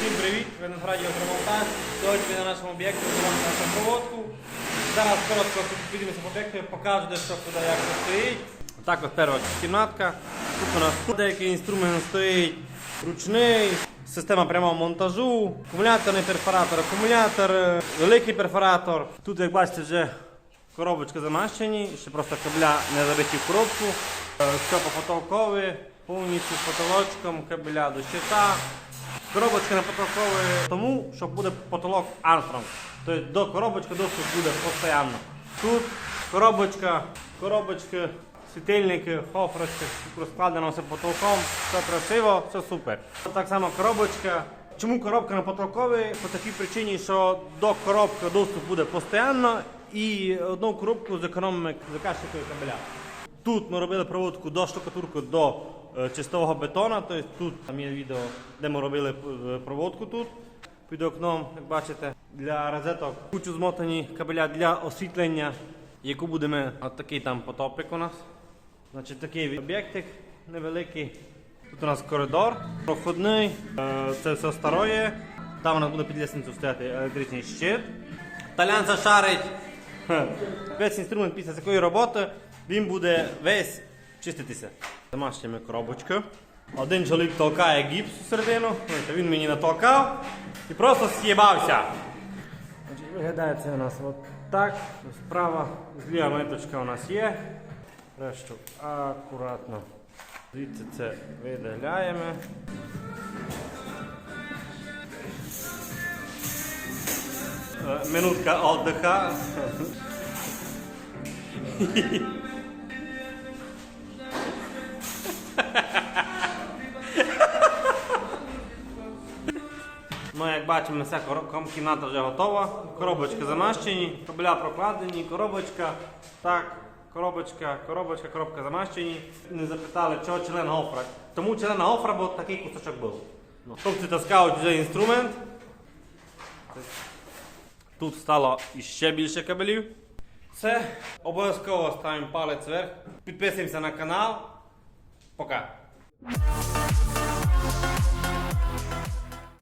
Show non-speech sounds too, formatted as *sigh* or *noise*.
Всім привіт! Ви на радіо Травмонтаж. Сьогодні на нашому об'єкті будемо нашу проводку. Зараз коротко підіймемося по об'єкту, покажу де що куди як що стоїть. Так ось перша кімнатка. Тут у нас деякий інструмент стоїть ручний, система прямого монтажу, акумуляторний перфоратор, акумулятор, е, великий перфоратор. Тут, як бачите, вже коробочки замащені, ще просто кабеля не забиті в коробку. Е, Все по-потолкові, повністю з потолочком, кабеля до щита. Коробочка не потолкової тому, що буде потолок Армстронг. Тобто до коробочки доступ буде постійно. Тут коробочка, коробочки, світильники, хофрочки, розкладено все потолком, все красиво, все супер. Так само коробочка. Чому коробка на потолковій? По такій причині, що до коробки доступ буде постійно і одну коробку зекономимо заказчикою кабеля. Тут ми робили проводку до штукатурки до е, чистого бетона. Тобто тут там є відео, де ми робили е, проводку тут. Під окном, як бачите, для розеток кучу змотані кабеля для освітлення, яку будемо. От такий там потопик у нас. Значить, такий об'єктик невеликий. Тут у нас коридор, проходний, е, це все староє. Там у нас буде під лісницю стояти електричний щит. Талянця шарить. Хе. Весь інструмент після такої роботи він буде весь чиститися. Домашніми коробочкою. Один чоловік толкає гіпс у середину, він мені натолкав і просто з'їбався. Виглядає це у нас от так. Справа, зліва меточка у нас є. Решту акуратно. Звідси це видаляємо. Е, Минутка отдыха. *laughs* Ну, як бачимо, вся кімната вже готова. Коробочки замащені, кабеля прокладені, коробочка. Так, коробочка, коробочка, коробка замащені. Не запитали, чого член гофра. Тому член гофра, бо такий кусочок був. Ну, Хлопці таскають вже інструмент. Тут стало іще більше кабелів. Все, обов'язково ставимо палець вверх, підписуємося на канал. Пока.